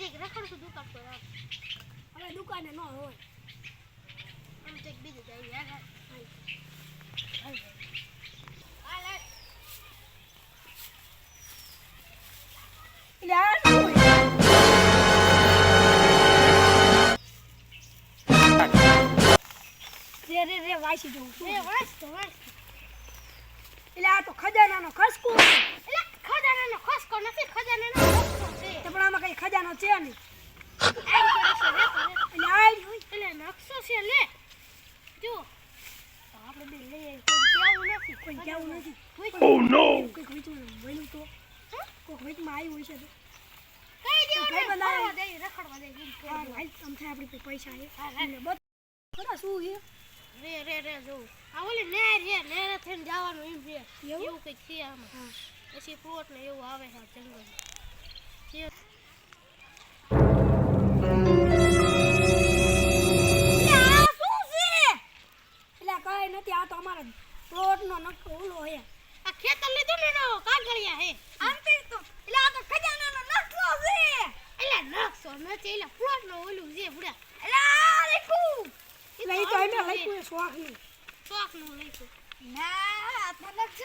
છે રખડતું દુકાન હવે દુકાને ન હોય. આમ બીજું જાય યાર હોય? રે રે જવું તો. એટલે આ તો ખજાનાનો ખસકો. એટલે ખજાનાનો ખસકો નથી ખજાનાનો ખસકો છે. તે પણ આમાં કઈ ખજાનો છે નહીં. રે. એટલે આ. એટલે નકશો છે લે. જો. આપણે બે લઈ આવી કોઈ કહેવું નથી. કોઈ કહેવું નથી. કોઈ Oh બન્યું તો. કોઈ વીચમાં આવ્યું હોય છે તો. કઈ દેવું કઈ નહીં દે રખડવા દે આમ થાય આપણી પૈસા છે. બધા શું છે? રે રે રે જો. આ ઓલી ને છે નેર થઈને જવાનું એમ છે. એવું? કંઈક છે આમાં. હા. પછી પ્લોટ ને એવું આવે છે જંગલ નથી આ તો અમારા પ્લોટનો નકશો ઓલો હે આ ખેતર લીધું ને એનો કાગળિયા હે આમ તે તો એટલે આ તો ખજાનાનો નકશો છે. એટલે નકશો નથી એટલે પ્લોટ નો ઓલું છે બુડા એટલે આ લખ્યું. એટલે ઈ તો એમે લખ્યું શોખનું લઈશું ના આ તો નકશો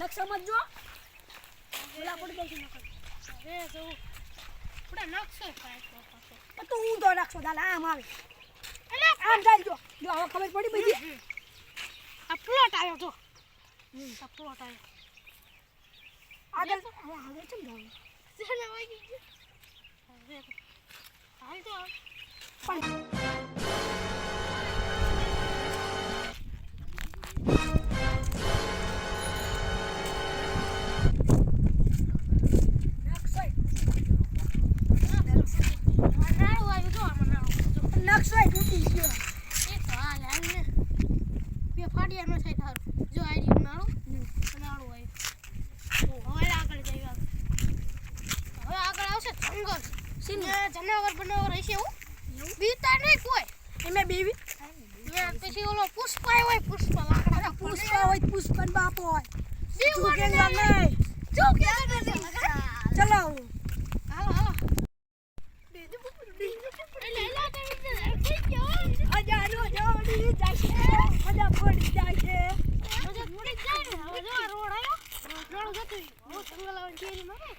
નકશામાં જો ભૂલા પડી જઈશું નકર. જો. પૂરા નકશો પાછો. તો તું ઊંધો નકશો દાલ આમ આવે. એટલે આમ ચાલ જો. જો હવે ખબર પડી બધી. આ પ્લોટ આવ્યો તો આ પ્લોટ આવ્યો. આગળ. હવે આગળ ચમ જવાનું ચાલે હવે તો હાલ તો. પણ જો તૂટી ગયો એ તો હાલ ને બે ફાડ્યા નો થાય થાર જો આ રીત નાળો નાળો હોય તો હવે આગળ જઈએ હવે આગળ આવશે જંગલ સિંહ જનાવર બનાવર હશે એવું બીતા નહીં કોઈ એમે બીવી પછી ઓલો પુષ્પા હોય પુષ્પા લાકડા પુષ્પા હોય પુષ્પન બાપો હોય જીવવાનું ઝુકેગા નહીં. જો ઝુકેગા નહીં. ચલો હાલો હાલો એટલે એલા તમે થઈ ગયો હજારો જોડી હજાર પડી જાય છે. મજા થોડી જાય ને? હવે જો રોડ આવ્યો. રોડ જતો જંગલ આવે કેરી મારે.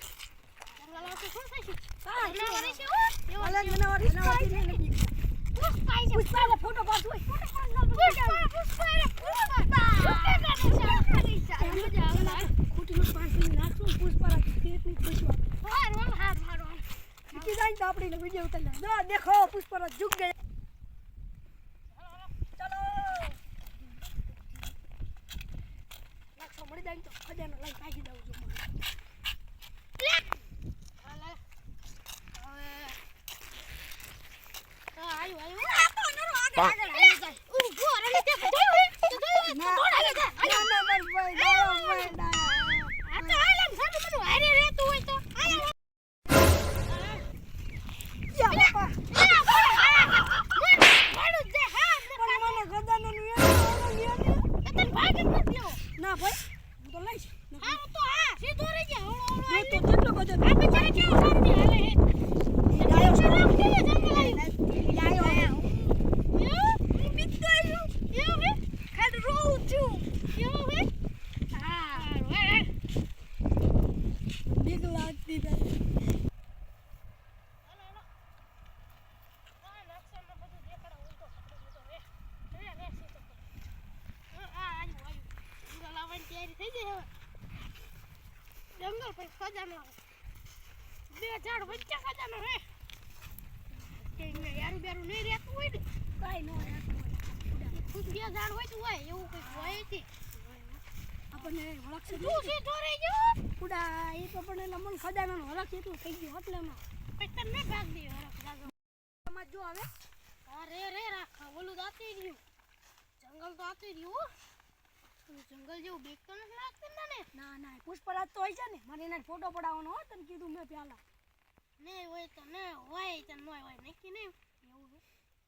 જંગલ આવશે શું થશે? હા, હો. એવા ફોટો પુષ્પા પુષ્પા. મજા આવે. પાણી પુષ્પા કેટલી ખુશી હાર, હાર, હાર, હાર. જાય તો આપણે વીડિયો ઉતારી દેખો ઝુક ગયા ચલો નકશો મળી જાય ને તો ખજાનો લઈને ભાગી દઉં છું હાલ, હાલ. હવે તો આવ્યું, આવ્યું. આગળ આવી જાય. ઊભો રહે ને તે જોયું હે? તે જોયું હે? તો દોડ આગળ જા. ના ના મારી ભાઈ ના ભાઈ ના આ તો હાલ આમ સારું બધું હારે રહેતું હોય તો. હાલ, હાલ. યા બાપા આ, આ, આ. મોડું જ જાય. હા, પણ મને ખજાનો નું યાદ એ તને ભાગી જ નથી લેવો. ના ભાઈ હું તો લઈશ હા, તો હા, સીધો રહી જા. હળો, હળો જો આવી. તો કેટલો બધો આ બિચારા કેવા શાંતિ હાલે હે. ડાયો છે આમ કેવી જંગલ આવી. ડાયો હે એવું? હું બીતો આવ્યો એવું હે? ખાલી રોઉં છું એવું હે? હા, હારું, હાલ, હાલ. બીક લાગતી નથી હાલો, હાલો. આ નકશામાં બધું દેખાડો ઉલટો પકડી લીધો રે. રે, રે, સીધો પકડ. હા, આ આવ્યું, આવ્યું. જંગલ આવવાની તૈયારી થઈ ગઈ હવે. જંગલ પછી ખજાનો બે ઝાડ વચ્ચે ખજાનો હે. યારું બેરું નહીં રહેતું હોય ને કાંઈ ન હોય. ખુદ બે ઝાડ હોય હોય એવું કંઈક હોય છે આપણને તું સીધો રહી ગયો? ઉડા એ તો પણ મને ખજાનાનો વળગ એટલું થઈ ગયું એટલે એમાં પછી તમને ભાગ દે જાજો જો હવે. અરે રે રાખા ઓલું તો આતી રહ્યું. જંગલ તો આતી રહ્યું જંગલ જેવું બીક તો નથી લાગતું ને ના ના પુષ્પરાજ તો હોય છે ને. મને એના ફોટો પડાવવાનો હો તને કીધું મેં પહેલા. ને હોય તો ને હોય તો ન હોય નક્કી નહીં. એવું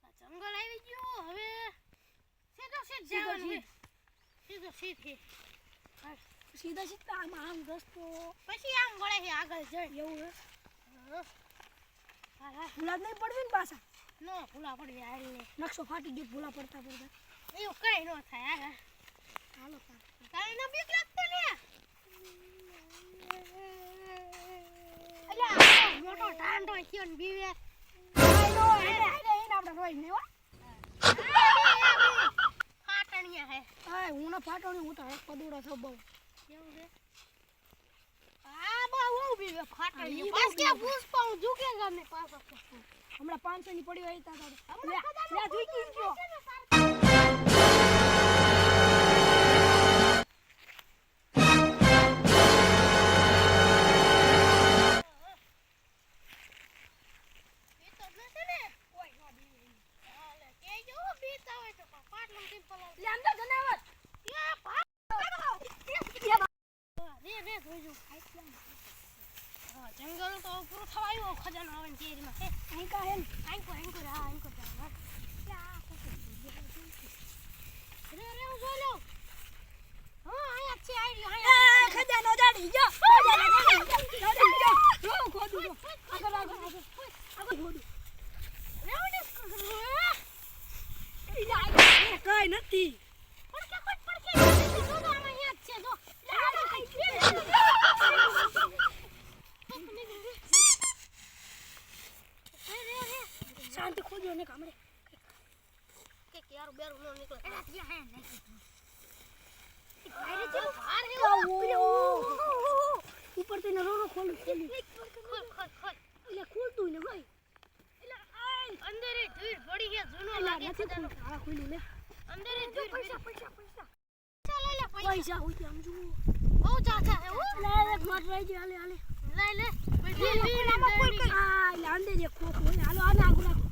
આ જંગલ આવી ગયું હવે સીધો સીધ જવાનું સીધો. સીધ. સીધા સીધા આમ આમ રસ્તો. પછી આમ વળે છે આગળ જઈ. એવું હે ભૂલા નહીં પડવી ને પાછા? ન ભૂલા પડવી આ નકશો ફાટી ગયો ભૂલા પડતા પડતા. એવું કઈ ન થાય હા. હાલો તાર. ન બીક લાગતી ને? અલ્યા મોટો ઢાંઢો થયો ને બીવે. હાલો, હાલે, એને આપણે રોઈ નહીં હો. ફાટણિયા હે. હા હું ના ફાટો નહીં હું તો એક પદુડો છો બહુ. કેવું છે? આ બહુ બીવે બહુ પાસ કે. પુષ્પા હું ઝૂકેગા ને પાછો હમણાં પાંચસો ની પડી હોય તા તારે લે લે કી ગયો. જંગલ તો પૂરું થવા આવ્યો ખજાનો આવે ને કેરીમાં હે અહીં કા હે ને આંકો આંકો રા આંકો રા રે રે હું જોઈ લઉં હા અહીંયા છે આવી અહીંયા ખજાનો જાડી ગયો ખજાનો જાડી ગયો ખોદું આગળ આગળ આગળ આગળ ખોદું ઈ લા, એ નથી શાંતિ ખોજો ને કામડે ઉપરથી રોનો ખોલું ખોલું એટલે ખોલતું ને ભાઈ. અંદર એ ધૂળ પડી ગયા જૂનો એટલે લાગે છે તને આ ખોલ્યું લે અંદર ધૂળ પૈસા પૈસા પૈસા. ચાલે લે પૈસા. પૈસા હોય ત્યાં જુઓ. બહુ ચાચા હે હો. લે લે માર રહી ગયો લે લે લે. લે, પછી લે, લે આમાં કોઈ કઈ- આ, લે અંદર એક ખોખું હોય. હાલો આને આગળ રાખો.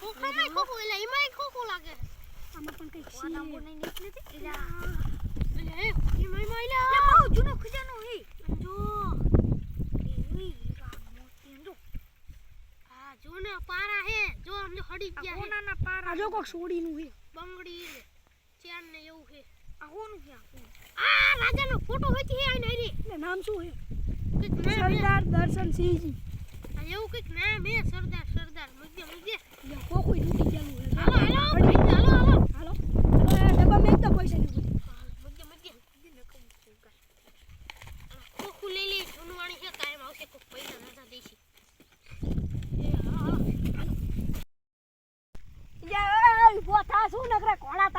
ખોખામાં ખોખું લે એમાંય ખોખું લાગે. આમાં પણ કંઈક છે. એટલે લે લે એમાં એમાં લે, બહુ જૂનો ખજાનો હે. જો એવી રામ મોતી એમ જો. જૂના પારા હે જો અમને હડી ગયા હે. આ જો કોક સોડીનું હે. બંગડી ને ચેન ને એવું હે. આ કોનું હે આ રાજા રાજાનો ફોટો હોય છે આ નારી ને નામ શું હે? હે. સરદાર દર્શનસિંહજી આ એવું કંઈક નામ હે સરદાર સરદાર. મુજે મુજે લે, ખોખુંય તૂટી ગયેલું હે. હાલો હાલો હાલો હાલો. હાલો ડબ્બામાં એક તો પૈસા નહીં ખોખું લઈ લે જૂનવાણી છે કાયમ આવશે કોઈ પૈસા નતા દેશી.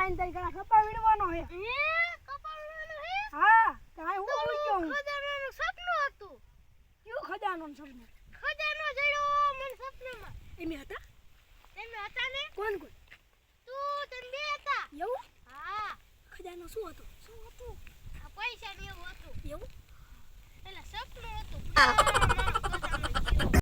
ત્રણ ત્રણ ગણા કપા વીડવાનો હે? કપા વીડવાનો હે હા તાય હું ભૂલી ગયો ખજાનાનું સપનું હતું. કયું ખજાનાનું સપનું ખજાનો જડ્યો મને સપનામાં એમે હતા? એમે હતા ને? કોણ કોણ? તું તને બે હતા. એવું? હા. ખજાનો શું હતો? શું હતું? આ પૈસા ને એવું હતું. એવું? એટલે સપનું હતું.